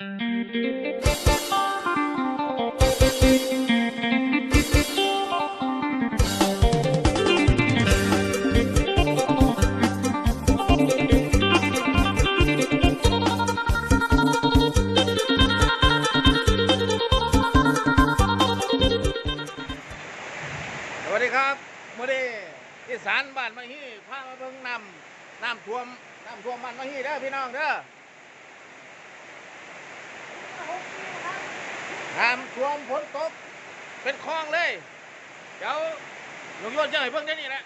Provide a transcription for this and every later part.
สวัสดีครับมื่อนี้อีสานบ้านมะฮีพามาเบิ่งน้ำน้ำท่วมน้ำท่วมบ้านมะฮีเด้อพี่น้องเด้อ น้ำท่วมฝนตก เป็นคลองเลย เดี๋ยวหลวงโยนจะให้เบิ่งได้นี่แหละ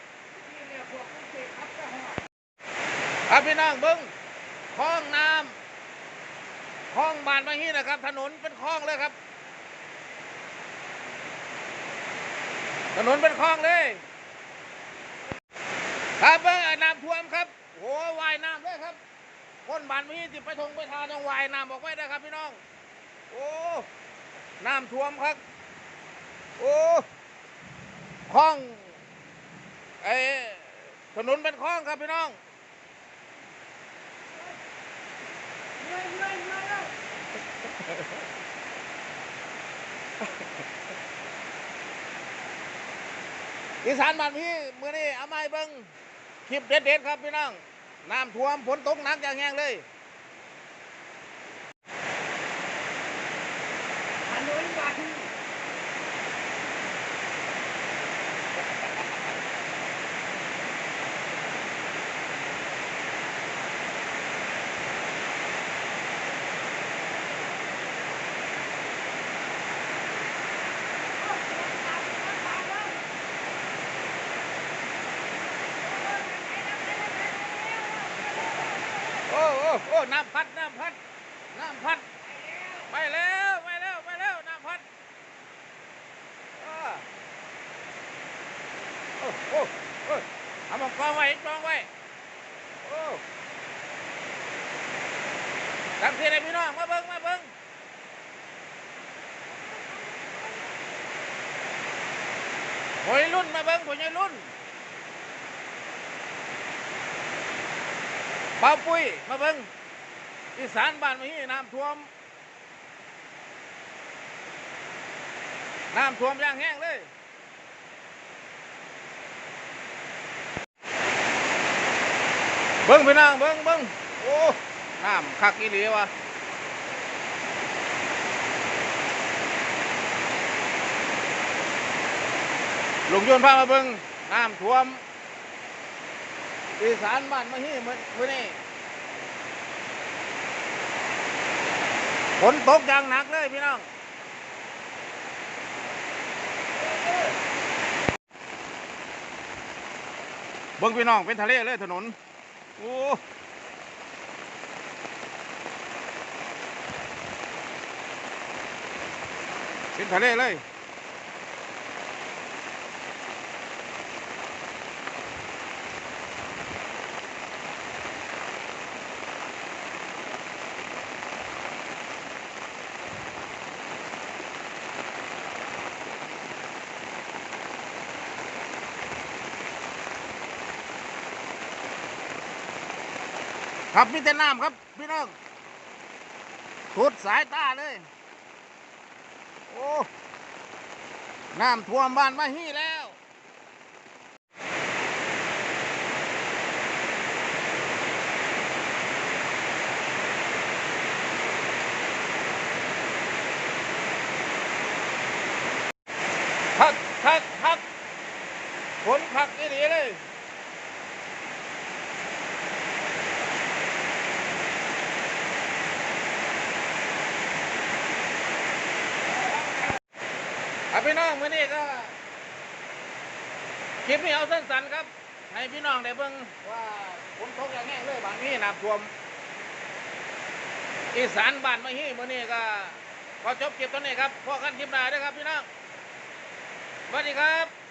ครับพี่น้องเบิ่งคลองน้ำคลองบานมะฮีนะครับ ถนนเป็นคลองเลยครับ ถนนเป็นคลองเลย ครับเบิ่งน้ำท่วมครับโอ้ว่ายน้ำเลยครับคนบานมีจิไปทงไปทาต้องว่ายน้ำออกไปได้ครับพี่น้อง โอ้น้ำท่วมครับ โอ้คลองไอ้ถนนเป็นคลองครับพี่น้องอีสานบ้านพี่มือนี้เอาไม้เบิ้งคลิปเด็ดๆครับพี่น้องน้ำท่วมฝนตกหนักอย่างแห้งเลย โอ้โอ้โอ้น้ำพัด น้ำพัด น้ำพัด ไปแล้วไปแล้วไปแล้วน้ำพัดอ้า โอ้โอ้โอ้เอามากองไว้กองไว้โอ้ตั้งทีเลยพี่น้อง มาเบิ้งมาเบิ้งหอยรุ่นมาเบิ้งหอยรุ่นเป่าปุ้ยมาเบิ้งอีสานบ้านมาฮีน้ำท่วม น้ำท่วมย่างแห้งเลยเบิ้งพี่นางเบิ้งเบิ้งโอ้น้ำคักอีหลีวะลุงยนพามาเบิ้งน้ำท่วมอีสานบ้านมาฮีมื้อมื้อนี้ฝนตกอย่างหนักเลยพี่น้อง บิ้งพี่น้องเป็นทะเลเลยถนน โอ้เป็นทะเลเลย ครับมีแต่น้ำครับพี่น้องสุดสายตาเลย โอ้น้ำท่วมบ้านมาฮี่แล้วพักพักพักฝนพักอีหลีเลย พี่น้องมื่อนี้ก็คลิปนี้เอาสั้นๆครับ ให้พี่น้องได้เบิ่งว่าฝนตกอย่างแง่เลยบางนี้น้ำท่วมอีสานบ้านมาฮีมื่อนี้ก็ขอจบคลิปตอนนี้ครับพอกันคลิปหน้าด้วยครับพี่น้องสวัสดีครับ